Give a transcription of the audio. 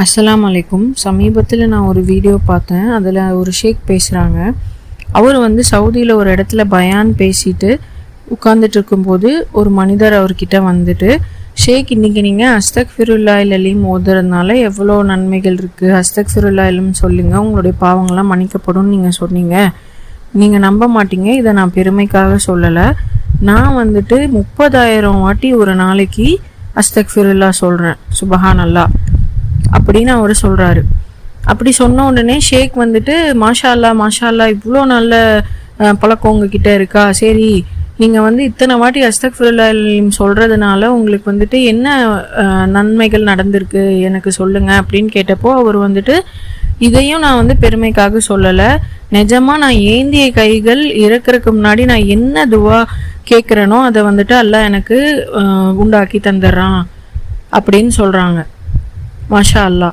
அஸ்லாம் அலைக்கும் சமீபத்தில் நான் ஒரு வீடியோ பார்த்தேன். அதில் ஒரு ஷேக் பேசுகிறாங்க அவர் வந்து சவுதியில் ஒரு இடத்துல பயான் பேசிட்டு உட்கார்ந்துட்டு இருக்கும்போது ஒரு மனிதர் அவர்கிட்ட வந்துட்டு ஷேக் இன்னைக்கு நீங்கள் அஸ்தக் ஃபிருல்லா இல்லலீம் ஓதுறதுனால எவ்வளோ நன்மைகள் இருக்குது ஹஸ்தக் ஃபிருல்லா இல்லைன்னு சொல்லுங்கள் உங்களுடைய பாவங்கள்லாம் மன்னிக்கப்படும் நீங்கள் சொன்னீங்க. நீங்கள் நம்ப மாட்டீங்க. இதை நான் பெருமைக்காக சொல்லலை. நான் வந்துட்டு முப்பதாயிரம் வாட்டி ஒரு நாளைக்கு அஸ்தக் ஃபிருல்லா சொல்கிறேன் சுபஹான் அல்லா அப்படின்னு அவர் சொல்கிறாரு அப்படி சொன்ன உடனே ஷேக் வந்துட்டு மாஷா அல்லா மாஷா அல்லா இவ்வளோ நல்ல பழக்கம் உங்ககிட்ட இருக்கா? சரி நீங்கள் வந்து இத்தனை வாட்டி அஸ்தக்ஃபிருல்லா சொல்கிறதுனால உங்களுக்கு வந்துட்டு என்ன நன்மைகள் நடந்திருக்கு? எனக்கு சொல்லுங்கள் அப்படின்னு கேட்டப்போ அவர் வந்துட்டு இதையும் நான் வந்து பெருமைக்காக சொல்லலை. நிஜமாக நான் ஏந்திய கைகள் இறக்கறதுக்கு முன்னாடி நான் என்ன துவா கேட்குறேனோ அதை வந்துட்டு எல்லாம் எனக்கு உண்டாக்கி தந்துடுறான் அப்படின்னு சொல்கிறாங்க ما شاء الله.